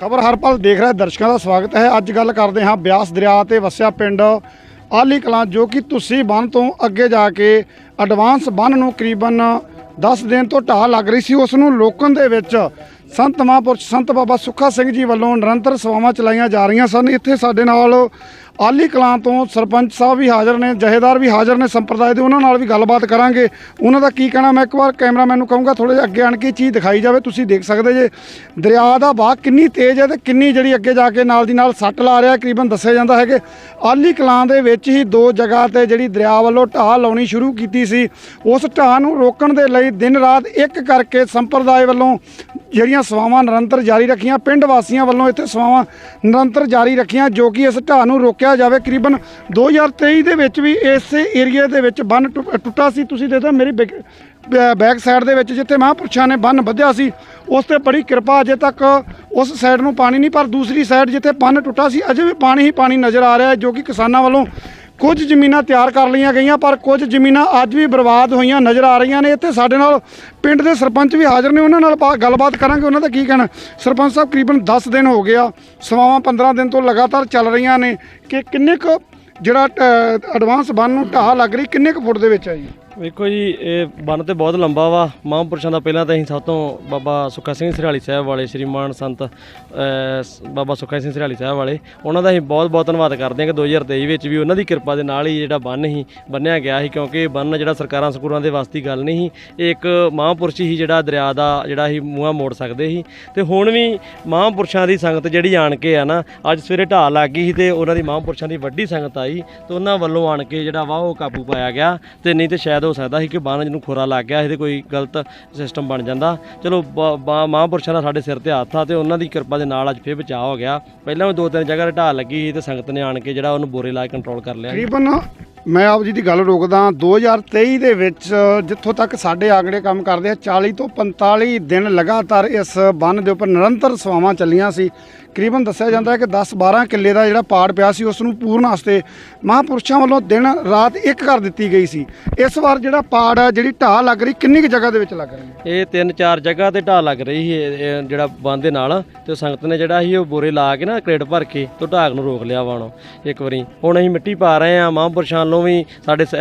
ਖਬਰ ਹਰ ਪਲ ਦੇਖ ਰਹੇ ਦਰਸ਼ਕਾਂ ਦਾ ਸਵਾਗਤ ਹੈ। ਅੱਜ ਗੱਲ ਕਰਦੇ ਹਾਂ ਬਿਆਸ ਦਰਿਆ ਤੇ ਵਸਿਆ ਪਿੰਡ ਆਲੀ ਕਲਾਂ, ਜੋ ਕਿ ਤੁਸੀਂ ਬੰਨ ਤੋਂ ਅੱਗੇ ਜਾ ਕੇ ਐਡਵਾਂਸ ਬੰਨ ਨੂੰ ਕਰੀਬਨ 10 ਦਿਨ ਤੋਂ ਢਾਹ ਲੱਗ ਰਹੀ ਸੀ। ਉਸ ਨੂੰ ਲੋਕਣ ਦੇ ਵਿੱਚ ਸੰਤ ਮਹਾਂਪੁਰਸ਼ ਸੰਤ ਬਾਬਾ ਸੁੱਖਾ ਸਿੰਘ ਜੀ ਵੱਲੋਂ ਨਿਰੰਤਰ ਸੇਵਾਵਾਂ ਚਲਾਈਆਂ ਜਾ ਰਹੀਆਂ ਸਨ। ਇੱਥੇ ਸਾਡੇ ਨਾਲ ਆਲੀ ਕਲਾਂ ਤੋਂ ਸਰਪੰਚ ਸਾਹਿਬ ਵੀ ਹਾਜ਼ਰ ਨੇ, ਜਹੇਦਾਰ ਵੀ ਹਾਜ਼ਰ ਨੇ ਸੰਪਰਦਾਇ ਦੇ, ਉਹਨਾਂ ਨਾਲ ਵੀ ਗੱਲਬਾਤ ਕਰਾਂਗੇ। ਉਹਨਾਂ ਦਾ ਕੀ ਕਹਿਣਾ? ਮੈਂ ਇੱਕ ਵਾਰ ਕੈਮਰਾਮੈਨ ਨੂੰ ਕਹੂੰਗਾ ਥੋੜੇ ਜਿਹਾ ਅੱਗੇ ਆਣ ਕੇ ਚੀਜ਼ ਦਿਖਾਈ ਜਾਵੇ, ਤੁਸੀਂ ਦੇਖ ਸਕਦੇ ਜੇ। ਦਰਿਆ ਦਾ ਵਹਾਅ ਕਿੰਨੀ ਤੇਜ਼ ਹੈ ਤੇ ਕਿੰਨੀ ਜਿਹੜੀ ਅੱਗੇ ਜਾ ਕੇ ਨਾਲ ਦੀ ਨਾਲ ਸੱਟ ਲਾ ਰਿਹਾ ਕਰੀਬਨ ਦੱਸਿਆ ਜਾਂਦਾ ਹੈ ਕਿ ਆਲੀ ਕਲਾਂ ਦੇ ਵਿੱਚ ਹੀ ਦੋ ਜਗ੍ਹਾ ਤੇ ਜਿਹੜੀ ਦਰਿਆ ਵੱਲੋਂ ਢਾਹ ਲਾਉਣੀ ਸ਼ੁਰੂ ਕੀਤੀ ਸੀ। ਉਸ ਢਾਹ ਨੂੰ ਰੋਕਣ ਦੇ ਲਈ ਦਿਨ ਰਾਤ ਇੱਕ ਕਰਕੇ ਸੰਪਰਦਾਇ ਵੱਲੋਂ ਜਿਹੜੀਆਂ ਸੇਵਾਵਾਂ ਨਿਰੰਤਰ ਜਾਰੀ ਰੱਖੀਆਂ, ਪਿੰਡ ਵਾਸੀਆਂ ਵੱਲੋਂ ਇੱਥੇ ਸੇਵਾਵਾਂ ਨਿਰੰਤਰ ਜਾਰੀ ਰੱਖੀਆਂ, ਜੋ ਕਿ ਇਸ ਢਾਹ ਨੂੰ ਰੋਕਿਆ ਜਾਵੇ, ਕਰੀਬਨ 2023 ਦੇ ਵਿੱਚ ਵੀ ਇਸੇ ਏਰੀਏ ਦੇ ਵਿੱਚ ਬੰਨ ਟੁ- ਟੁੱਟਾ ਸੀ। ਤੁਸੀਂ ਦੇਖੋ ਮੇਰੀ ਬੈਕ- ਬੈਕ ਸਾਈਡ ਦੇ ਵਿੱਚ ਜਿੱਥੇ ਮਹਾਂਪੁਰਸ਼ਾਂ ਨੇ ਬੰਨ ਬੱਧਿਆ ਸੀ, ਉਸ ਤੇ ਬੜੀ ਕਿਰਪਾ ਅਜੇ ਤੱਕ ਉਸ ਸਾਈਡ ਨੂੰ ਪਾਣੀ ਨਹੀਂ, ਪਰ ਦੂਸਰੀ ਸਾਈਡ ਜਿੱਥੇ ਬੰਨ ਟੁੱਟਾ ਸੀ, ਅਜੇ ਵੀ ਪਾਣੀ ਹੀ ਪਾਣੀ ਨਜ਼ਰ ਆ ਰਿਹਾ ਹੈ, ਜੋ ਕਿ ਕਿਸਾਨਾਂ ਵੱਲੋਂ ਕੁਝ ਜ਼ਮੀਨਾਂ ਤਿਆਰ ਕਰ ਲਈਆਂ ਗਈਆਂ, ਪਰ ਕੁਝ ਜ਼ਮੀਨਾਂ ਅੱਜ ਵੀ ਬਰਬਾਦ ਹੋਈਆਂ ਨਜ਼ਰ ਆ ਰਹੀਆਂ ਨੇ। ਇੱਥੇ ਸਾਡੇ ਨਾਲ ਪਿੰਡ ਦੇ ਸਰਪੰਚ ਵੀ ਹਾਜ਼ਰ ਨੇ। ਉਹਨਾਂ ਨਾਲ ਬਾ- ਗੱਲਬਾਤ ਕਰਾਂਗੇ। ਉਹਨਾਂ ਦਾ ਕੀ ਕਹਿਣਾ? ਸਰਪੰਚ ਸਾਹਿਬ ਕਰੀਬਨ 10 ਦਿਨ ਹੋ ਗਿਆ ਸੇਵਾਵਾਂ 15 ਦਿਨ ਤੋਂ ਲਗਾਤਾਰ ਚੱਲ ਰਹੀਆਂ ਨੇ। ਕਿ ਕਿੰਨੇ ਕੁ ਜਿਹੜਾ ਐਡਵਾਂਸ ਬੰਨ ਨੂੰ ਢਾਹ ਲੱਗ ਰਹੀ, ਕਿੰਨੇ ਕੁ ਫੁੱਟ ਦੇ ਵਿੱਚ ਹੈ ਜੀ? ਵੇਖੋ ਜੀ, ਇਹ ਬੰਨ ਤੇ ਬਹੁਤ ਲੰਬਾ ਵਾ। ਮਹਾਂਪੁਰਸ਼ਾਂ ਦਾ ਪਹਿਲਾਂ ਤਾਂ ਅਸੀਂ ਸਭ ਤੋਂ ਬਾਬਾ ਸੁੱਖਾ ਸਿੰਘ ਸਰਿਆਲੀ ਸਾਹਿਬ ਵਾਲੇ, ਸ਼੍ਰੀਮਾਨ ਸੰਤ ਬਾਬਾ ਸੁੱਖਾ ਸਿੰਘ ਸਰਿਆਲੀ ਸਾਹਿਬ ਵਾਲੇ, ਉਹਨਾਂ ਦਾ ਅਸੀਂ ਬਹੁਤ ਬਹੁਤ ਧੰਨਵਾਦ ਕਰਦੇ ਹਾਂ ਕਿ 2023 ਵਿੱਚ ਵੀ ਉਹਨਾਂ ਦੀ ਕਿਰਪਾ ਦੇ ਨਾਲ ਹੀ ਜਿਹੜਾ ਬੰਨ ਹੀ ਬੰਨਿਆ ਗਿਆ ਸੀ, ਕਿਉਂਕਿ ਇਹ ਬੰਨ ਜਿਹੜਾ ਸਰਕਾਰਾਂ ਸਕੂਲਾਂ ਦੇ ਵਾਸਤੇ ਗੱਲ ਨਹੀਂ ਸੀ। ਇਹ ਇੱਕ ਮਹਾਂਪੁਰਸ਼ ਹੀ ਜਿਹੜਾ ਦਰਿਆ ਦਾ ਜਿਹੜਾ ਸੀ, ਮੂੰਹਾਂ ਮੋੜ ਸਕਦੇ ਸੀ। ਤੇ ਹੁਣ ਵੀ ਮਹਾਂਪੁਰਸ਼ਾਂ ਦੀ ਸੰਗਤ ਜਿਹੜੀ ਆਣ ਕੇ ਆ ਨਾ, ਅੱਜ ਸਵੇਰੇ ਢਾਹ ਲੱਗ ਗਈ ਸੀ ਤੇ ਉਹਨਾਂ ਦੀ ਮਹਾਂਪੁਰਸ਼ਾਂ ਦੀ ਵੱਡੀ ਸੰਗਤ ਆਈ, ਤੇ ਉਹਨਾਂ ਵੱਲੋਂ ਆਣ ਕੇ ਜਿਹੜਾ ਵਾ ਉਹ ਕਾਬੂ ਪਾਇਆ ਗਿਆ। ਤੇ ਨਹੀਂ ਤੇ ਸ਼ਾਇਦ ਹੋ ਸਕਦਾ ਸੀ ਕਿ ਬਾਣ ਜਿਹਨੂੰ ਖੋਰਾ ਲੱਗ ਗਿਆ, ਇਹਦੇ ਕੋਈ ਗਲਤ ਸਿਸਟਮ ਬਣ ਜਾਂਦਾ। ਚਲੋ ਮਹਾਂਪੁਰਸ਼ਾਂ ਦਾ ਸਾਡੇ ਸਿਰ ਤੇ ਹੱਥ ਆ ਤੇ ਉਹਨਾਂ ਦੀ ਕਿਰਪਾ ਦੇ ਨਾਲ ਅੱਜ ਫੇਰ ਬਚਾਅ ਹੋ ਗਿਆ। ਪਹਿਲਾਂ ਵੀ ਦੋ ਤਿੰਨ ਜਗ੍ਹਾ ਤੇ ਢਾਹ ਲੱਗੀ ਸੀ ਤੇ ਸੰਗਤ ਨੇ ਆਣ ਕੇ ਜਿਹੜਾ ਉਹਨੂੰ ਬੋਰੇ ਲਾ ਕੇ ਕੰਟਰੋਲ ਕਰ ਲਿਆ। ਤਕਰੀਬਨ ਮੈਂ ਆਪ ਜੀ ਦੀ ਗੱਲ ਰੋਕਦਾ 2023 ਦੇ ਵਿੱਚ ਜਿੱਥੋਂ ਤੱਕ ਸਾਡੇ ਆંકੜੇ ਕੰਮ ਕਰਦੇ ਆ 40 ਤੋਂ 45 ਦਿਨ ਲਗਾਤਾਰ ਇਸ ਬੰਨ ਦੇ ਉੱਪਰ ਨਿਰੰਤਰ ਸੇਵਾਵਾਂ ਚੱਲੀਆਂ ਸੀ। ਤਕਰੀਬਨ ਦੱਸਿਆ ਜਾਂਦਾ ਹੈ ਕਿ 10-12 ਕਿੱਲੇ ਦਾ ਜਿਹੜਾ ਪਾੜ ਪਿਆ ਸੀ, ਉਸ ਨੂੰ ਪੂਰਨ ਵਾਸਤੇ ਮਹਾਂਪੁਰਸ਼ਾਂ ਵੱਲੋਂ ਦਿਨ ਰਾਤ ਇੱਕ ਕਰ ਦਿੱਤੀ ਗਈ ਸੀ। ਇਸ ਵਾਰ ਜਿਹੜਾ ਪਾੜ ਹੈ, ਜਿਹੜੀ ਢਾਹ ਲੱਗ ਰਹੀ, ਕਿੰਨੀ ਕੁ ਜਗ੍ਹਾ ਦੇ ਵਿੱਚ ਲੱਗ ਰਹੀ ਇਹ ਤਿੰਨ ਚਾਰ ਜਗ੍ਹਾ ਤੇ ਢਾਹ ਲੱਗ ਰਹੀ ਸੀ ਜਿਹੜਾ ਬੰਦ ਦੇ ਨਾਲ। ਤੇ ਸੰਗਤ ਨੇ ਜਿਹੜਾ ਸੀ, ਉਹ ਬੋਰੇ ਲਾ ਕੇ ਨਾ ਕ੍ਰੇਟ ਭਰ ਕੇ ਤੇ ਢਾਹ ਨੂੰ ਰੋਕ ਲਿਆ ਵਾਣੋ ਇੱਕ ਵਾਰੀ। ਹੁਣ ਅਸੀਂ ਮਿੱਟੀ ਪਾ ਰਹੇ ਆ ਮਹਾਂਪੁਰਸ਼ਾਂ ਵੱਲੋਂ ਵੀ ਸਾਡੇ ਸ-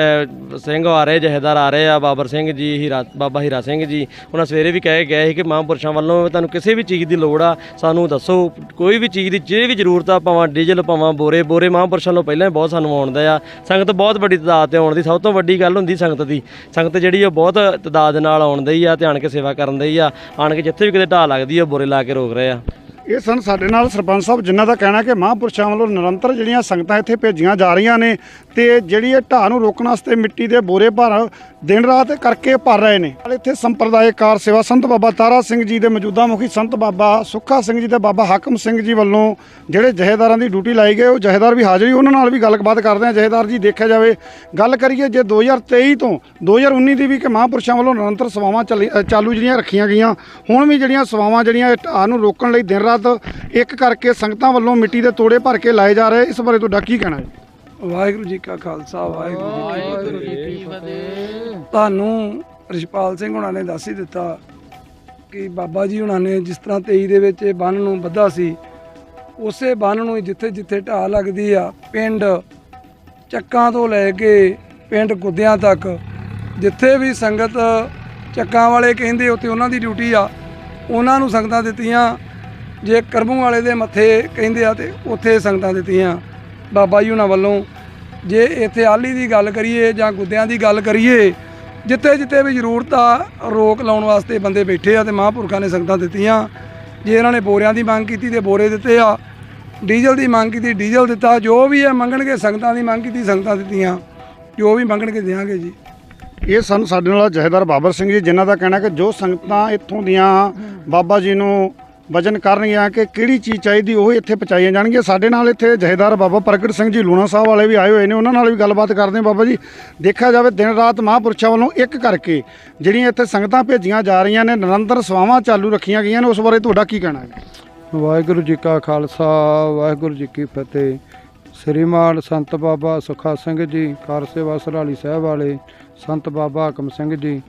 ਸਿੰਘ ਆ ਰਹੇ, ਜਹੇਦਾਰ ਆ ਰਹੇ ਆ, ਬਾਬਰ ਸਿੰਘ ਜੀ, ਹੀਰਾ, ਬਾਬਾ ਹੀਰਾ ਸਿੰਘ ਜੀ। ਉਹਨਾਂ ਸਵੇਰੇ ਵੀ ਕਹਿ, ਗਏ ਸੀ ਕਿ ਮਹਾਂਪੁਰਸ਼ਾਂ ਵੱਲੋਂ ਤੁਹਾਨੂੰ ਕਿਸੇ ਵੀ ਚੀਜ਼ ਦੀ ਲੋੜ ਆ, ਸਾਨੂੰ ਦੱਸੋ, ਕੋਈ ਕੋਈ ਵੀ ਚੀਜ਼ ਦੀ ਜਿਹੜੀ ਵੀ ਜ਼ਰੂਰਤ ਆ, ਭਾਵਾਂ ਡੀਜ਼ਲ, ਭਾਵਾਂ ਬੋਰੇ ਬੋਰੇ ਮਹਾਂਪੁਰਸ਼ਾਂ ਤੋਂ ਪਹਿਲਾਂ ਹੀ ਬਹੁਤ ਸਾਨੂੰ ਆਉਂਦਾ ਆ। ਸੰਗਤ ਬਹੁਤ ਵੱਡੀ ਤਦਾਦ ਤੇ ਆਉਣ ਦੀ, ਸਭ ਤੋਂ ਵੱਡੀ ਗੱਲ ਹੁੰਦੀ ਸੰਗਤ ਦੀ। ਸੰਗਤ ਜਿਹੜੀ ਉਹ ਬਹੁਤ ਤਦਾਦ ਦੇ ਨਾਲ ਆਉਣ ਦੀ ਆ ਤੇ ਆਣ ਕੇ ਸੇਵਾ ਕਰਨ ਦੀ ਆ। ਆਣ ਕੇ ਜਿੱਥੇ ਵੀ ਕਿਤੇ ਢਾਹ ਲੱਗਦੀ ਆ ਉਹ ਬੋਰੇ ਲਾ ਕੇ ਰੋਕ ਰਹੇ ਆ। ਇਹ ਸਨ ਸਾਡੇ ਨਾਲ ਸਰਪੰਚ ਸਾਹਿਬ, ਜਿਨ੍ਹਾਂ ਦਾ ਕਹਿਣਾ ਕਿ ਮਹਾਂਪੁਰਸ਼ਾਂ ਵੱਲੋਂ ਨਿਰੰਤਰ ਜਿਹੜੀਆਂ ਸੰਗਤਾਂ ਇੱਥੇ ਭੇਜੀਆਂ ਜਾ ਰਹੀਆਂ ਨੇ ਤੇ ਜਿਹੜੀ ਇਹ ਢਾਹ ਨੂੰ ਰੋਕਣ ਵਾਸਤੇ ਮਿੱਟੀ ਦੇ ਬੋਰੇ ਭਰ ਦਿਨ ਰਾਤ ਕਰਕੇ ਭਰ ਰਹੇ ਨੇ। ਨਾਲ ਇੱਥੇ ਸੰਪਰਦਾਇਕਾਰ ਸੇਵਾ ਸੰਤ ਬਾਬਾ ਤਾਰਾ ਸਿੰਘ ਜੀ ਦੇ ਮੌਜੂਦਾ ਮੁਖੀ ਸੰਤ ਬਾਬਾ ਸੁੱਖਾ ਸਿੰਘ ਜੀ ਤੇ ਬਾਬਾ ਹਾਕਮ ਸਿੰਘ ਜੀ ਵੱਲੋਂ ਜਿਹੜੇ ਜਹੇਦਾਰਾਂ ਦੀ ਡਿਊਟੀ ਲਾਈ ਗਈ, ਉਹ ਜਹੇਦਾਰ ਵੀ ਹਾਜ਼ਰੀ ਉਹਨਾਂ ਨਾਲ ਵੀ ਗੱਲਬਾਤ ਕਰਦੇ ਆ ਜਹੇਦਾਰ ਜੀ, ਦੇਖਿਆ ਜਾਵੇ, ਗੱਲ ਕਰੀਏ ਜੇ 2023 ਤੋਂ 2019 ਦੀ ਵੀ ਕਿ ਮਹਾਂਪੁਰਸ਼ਾਂ ਵੱਲੋਂ ਨਿਰੰਤਰ ਸੇਵਾਵਾਂ ਚੱਲੀ- ਚਾਲੂ ਜਿਹੜੀਆਂ ਰੱਖੀਆਂ ਗਈਆਂ, ਹੁਣ ਵੀ ਜਿਹੜੀਆਂ ਸੇਵਾਵਾਂ ਜਿਹੜੀਆਂ ਇਹ ਢਾਹ ਨੂੰ ਰੋਕਣ ਲਈ ਦਿਨ ਰਾਤ ਇੱਕ ਕਰਕੇ ਸੰਗਤਾਂ ਵੱਲੋਂ ਮਿੱਟੀ ਦੇ ਤੋੜੇ ਭਰ ਕੇ ਲਾਏ ਜਾ ਰਹੇ। ਇਸ ਬਾਰੇ ਤੁਹਾਡਾ ਕੀ ਕਹਿਣਾ ਹੈ ਵਾਹਿਗੁਰੂ ਜੀ ਕਾ ਖਾਲਸਾ ਵਾਹਿਗੁਰੂ ਜੀ ਕੀ ਫਤਿਹ। ਤੁਹਾਨੂੰ ਰਿਸ਼ਪਾਲ ਸਿੰਘ ਹੁਣਾਂ ਨੇ ਦੱਸ ਹੀ ਦਿੱਤਾ ਕਿ ਬਾਬਾ ਜੀ ਹੁਣਾਂ ਨੇ ਜਿਸ ਤਰ੍ਹਾਂ 23 ਦੇ ਵਿੱਚ ਇਹ ਬੰਨ ਨੂੰ ਬੱਧਾ ਸੀ ਉਸੇ ਬੰਨ ਨੂੰ ਜਿੱਥੇ ਜਿੱਥੇ ਢਾਹ ਲੱਗਦੀ ਆ ਪਿੰਡ ਚੱਕਾਂ ਤੋਂ ਲੈ ਕੇ ਪਿੰਡ ਗੁੱਦਿਆਂ ਤੱਕ ਜਿੱਥੇ ਵੀ ਸੰਗਤ ਚੱਕਾਂ ਵਾਲੇ ਕਹਿੰਦੇ ਉੱਥੇ ਉਹਨਾਂ ਦੀ ਡਿਊਟੀ ਆ ਉਹਨਾਂ ਨੂੰ ਸੰਗਤਾਂ ਦਿੱਤੀਆਂ। ਜੇ ਕਰਮੂ ਵਾਲੇ ਦੇ ਮੱਥੇ ਕਹਿੰਦੇ ਆ ਤੇ ਉੱਥੇ ਸੰਗਤਾਂ ਦਿੱਤੀਆਂ। ਬਾਬਾ ਜੀ ਉਹਨਾਂ ਵੱਲੋਂ ਜੇ ਇੱਥੇ ਆਲੀ ਦੀ ਗੱਲ ਕਰੀਏ ਜਾਂ ਗੁੱਦਿਆਂ ਦੀ ਗੱਲ ਕਰੀਏ, ਜਿੱਥੇ ਜਿੱਥੇ ਵੀ ਜ਼ਰੂਰਤ ਆ, ਰੋਕ ਲਾਉਣ ਵਾਸਤੇ ਬੰਦੇ ਬੈਠੇ ਆ ਤੇ ਮਹਾਂਪੁਰਖਾਂ ਨੇ ਸੰਗਤਾਂ ਦਿੱਤੀਆਂ। ਜੇ ਇਹਨਾਂ ਨੇ ਬੋਰਿਆਂ ਦੀ ਮੰਗ ਕੀਤੀ ਤੇ ਬੋਰੇ ਦਿੱਤੇ ਆ, ਡੀਜ਼ਲ ਦੀ ਮੰਗ ਕੀਤੀ, ਡੀਜ਼ਲ ਦਿੱਤਾ, ਜੋ ਵੀ ਇਹ ਮੰਗਣਗੇ ਸੰਗਤਾਂ ਦੀ ਮੰਗ ਕੀਤੀ, ਸੰਗਤਾਂ ਦਿੱਤੀਆਂ। ਜੋ ਵੀ ਮੰਗਣਗੇ ਦੇਵਾਂਗੇ ਜੀ। ਇਹ ਸਨ ਸਾਡੇ ਨਾਲ ਜਹੇਦਾਰ ਬਾਬਰ ਸਿੰਘ ਜੀ, ਜਿਨ੍ਹਾਂ ਦਾ ਕਹਿਣਾ ਕਿ ਜੋ ਸੰਗਤਾਂ ਇੱਥੋਂ ਦੀਆਂ ਬਾਬਾ ਜੀ ਨੂੰ ਵਜਨ ਕਰਨਗੀਆਂ ਕਿ ਕਿਹੜੀ ਚੀਜ਼ ਚਾਹੀਦੀ, ਉਹ ਇੱਥੇ ਪਹੁੰਚਾਈਆਂ ਜਾਣਗੀਆਂ। ਸਾਡੇ ਨਾਲ ਇੱਥੇ ਜਹੇਦਾਰ ਬਾਬਾ ਪ੍ਰਗਟ ਸਿੰਘ ਜੀ ਲੂਣਾ ਸਾਹਿਬ ਵਾਲੇ ਵੀ ਆਏ ਹੋਏ ਨੇ, ਉਹਨਾਂ ਨਾਲ ਵੀ ਗੱਲਬਾਤ ਕਰਦੇ ਹਾਂ ਬਾਬਾ ਜੀ। ਦੇਖਿਆ ਜਾਵੇ ਦਿਨ ਰਾਤ ਮਹਾਂਪੁਰਸ਼ਾਂ ਵੱਲੋਂ ਇੱਕ ਕਰਕੇ ਜਿਹੜੀਆਂ ਇੱਥੇ ਸੰਗਤਾਂ ਭੇਜੀਆਂ ਜਾ ਰਹੀਆਂ ਨੇ, ਨਿਰੰਤਰ ਸੇਵਾਵਾਂ ਚਾਲੂ ਰੱਖੀਆਂ ਗਈਆਂ ਨੇ, ਉਸ ਬਾਰੇ ਤੁਹਾਡਾ ਕੀ ਕਹਿਣਾ ਹੈ? ਵਾਹਿਗੁਰੂ ਜੀ ਕਾ ਖਾਲਸਾ, ਵਾਹਿਗੁਰੂ ਜੀ ਕੀ ਫਤਿਹ। ਸ੍ਰੀਮਾਨ ਸੰਤ ਬਾਬਾ ਸੁਖਾ ਸਿੰਘ ਜੀ ਕਾਰ ਸੇਵਾ ਸਰਾਲੀ ਸਾਹਿਬ ਵਾਲੇ, ਸੰਤ ਬਾਬਾ ਹਕਮ ਸਿੰਘ ਜੀ,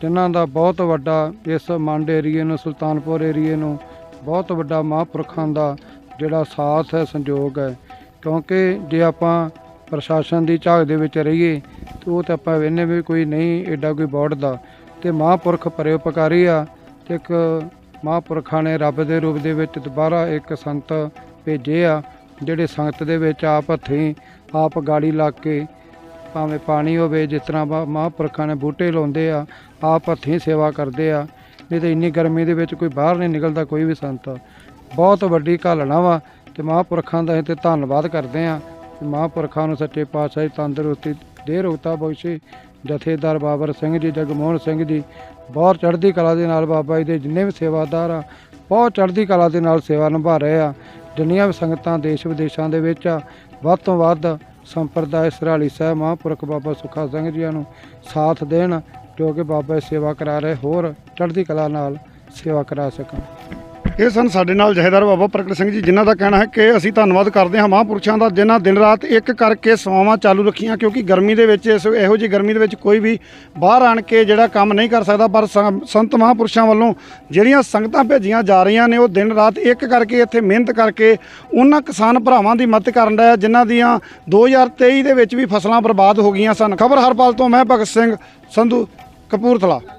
ਜਿਨ੍ਹਾਂ ਦਾ ਬਹੁਤ ਵੱਡਾ ਇਸ ਮੰਡ ਏਰੀਏ ਨੂੰ, ਸੁਲਤਾਨਪੁਰ ਏਰੀਏ ਨੂੰ ਬਹੁਤ ਵੱਡਾ ਮਹਾਂਪੁਰਖਾਂ ਦਾ ਜਿਹੜਾ ਸਾਥ ਹੈ, ਸੰਯੋਗ ਹੈ। ਕਿਉਂਕਿ ਜੇ ਆਪਾਂ ਪ੍ਰਸ਼ਾਸਨ ਦੀ ਝਾਕ ਦੇ ਵਿੱਚ ਰਹੀਏ, ਤੇ ਉਹ ਤਾਂ ਆਪਾਂ ਵੇਖਨੇ ਵੀ ਕੋਈ ਨਹੀਂ ਐਡਾ ਕੋਈ ਬੋਰਡ ਦਾ। ਤੇ ਮਹਾਂਪੁਰਖ ਪਰਉਪਕਾਰੀ ਆ ਤੇ ਇੱਕ ਮਹਾਂਪੁਰਖਾਂ ਨੇ ਰੱਬ ਦੇ ਰੂਪ ਦੇ ਵਿੱਚ ਦੁਬਾਰਾ ਇੱਕ ਸੰਤ ਭੇਜੇ ਆ, ਜਿਹੜੇ ਸੰਗਤ ਦੇ ਵਿੱਚ ਆਪ ਹੱਥੀਂ ਆਪ ਗਾੜੀ ਲਾ ਕੇ ਭਾਵੇਂ ਪਾਣੀ ਹੋਵੇ, ਜਿਸ ਤਰ੍ਹਾਂ ਮਹਾਂਪੁਰਖਾਂ ਨੇ ਬੂਟੇ ਲਾਉਂਦੇ ਆ, ਆਪ ਹੱਥੀਂ ਸੇਵਾ ਕਰਦੇ ਆ ਨਹੀਂ ਤਾਂ ਇੰਨੀ ਗਰਮੀ ਦੇ ਵਿੱਚ ਕੋਈ ਬਾਹਰ ਨਹੀਂ ਨਿਕਲਦਾ, ਕੋਈ ਵੀ ਸੰਤ। ਬਹੁਤ ਵੱਡੀ ਘਾਲਣਾ ਵਾ ਤੇ ਮਹਾਂਪੁਰਖਾਂ ਦਾ ਅਸੀਂ ਤੇ ਧੰਨਵਾਦ ਕਰਦੇ ਆ ਮਹਾਂਪੁਰਖਾਂ ਨੂੰ ਸੱਚੇ ਪਾਤਸ਼ਾਹ ਦੀ ਤੰਦਰੁਸਤੀ ਦੇ ਰੋਗਤਾ ਬਖਸ਼ੇ। ਜਥੇਦਾਰ ਬਾਬਰ ਸਿੰਘ ਜੀ, ਜਗਮੋਹਨ ਸਿੰਘ ਜੀ, ਬਹੁਤ ਚੜ੍ਹਦੀ ਕਲਾ ਦੇ ਨਾਲ ਬਾਬਾ ਜੀ ਦੇ ਜਿੰਨੇ ਵੀ ਸੇਵਾਦਾਰ ਆ, ਬਹੁਤ ਚੜ੍ਹਦੀ ਕਲਾ ਦੇ ਨਾਲ ਸੇਵਾ ਨਿਭਾ ਰਹੇ ਆ। ਜਿੰਨੀਆਂ ਵੀ ਸੰਗਤਾਂ ਦੇਸ਼ ਵਿਦੇਸ਼ਾਂ ਦੇ ਵਿੱਚ ਆ, ਵੱਧ ਤੋਂ ਵੱਧ ਸੰਪਰਦਾਇ ਸਰਾਲੀ ਸਾਹਿਬ ਮਹਾਂਪੁਰਖ ਬਾਬਾ ਸੁਖਾ ਸਿੰਘ ਜੀ ਨੂੰ ਸਾਥ ਦੇਣ ਜੋ ਕਿ ਬਾਬਾ ਜੀ ਸੇਵਾ ਕਰਾ ਰਹੇ, ਹੋਰ ਚੜ੍ਹਦੀ ਕਲਾ ਨਾਲ ਸੇਵਾ ਕਰਾ ਸਕਣ। ਇਹ ਸਨ ਸਾਡੇ ਨਾਲ ਜਹੇਦਾਰ ਬਾਬਾ ਪ੍ਰਗਟ ਸਿੰਘ ਜੀ, ਜਿਨ੍ਹਾਂ ਦਾ ਕਹਿਣਾ ਹੈ ਕਿ ਅਸੀਂ ਧੰਨਵਾਦ ਕਰਦੇ ਹਾਂ ਮਹਾਂਪੁਰਸ਼ਾਂ ਦਾ, ਜਿਨ੍ਹਾਂ ਦਿਨ ਰਾਤ ਇੱਕ ਕਰਕੇ ਸੇਵਾਵਾਂ ਚਾਲੂ ਰੱਖੀਆਂ, ਕਿਉਂਕਿ ਗਰਮੀ ਦੇ ਵਿੱਚ ਇਸ, ਇਹੋ ਜਿਹੀ ਗਰਮੀ ਦੇ ਵਿੱਚ ਕੋਈ ਵੀ ਬਾਹਰ ਆਣ ਕੇ ਜਿਹੜਾ ਕੰਮ ਨਹੀਂ ਕਰ ਸਕਦਾ, ਪਰ ਸੰਤ ਮਹਾਂਪੁਰਸ਼ਾਂ ਵੱਲੋਂ ਜਿਹੜੀਆਂ ਸੰਗਤਾਂ ਭੇਜੀਆਂ ਜਾ ਰਹੀਆਂ ਨੇ, ਉਹ ਦਿਨ ਰਾਤ ਇੱਕ ਕਰਕੇ ਇੱਥੇ ਮਿਹਨਤ ਕਰਕੇ ਉਹਨਾਂ ਕਿਸਾਨ ਭਰਾਵਾਂ ਦੀ ਮਦਦ ਕਰਨ ਦਾ ਜਿਨ੍ਹਾਂ ਦੀਆਂ 2023 ਦੇ ਵਿੱਚ ਵੀ ਫਸਲਾਂ ਬਰਬਾਦ ਹੋ ਗਈਆਂ ਸਨ। ਖਬਰ ਹਰਪਾਲ ਤੋਂ, ਮੈਂ ਭਗਤ ਸਿੰਘ ਸੰਧੂ ਕਪੂਰਥਲਾ।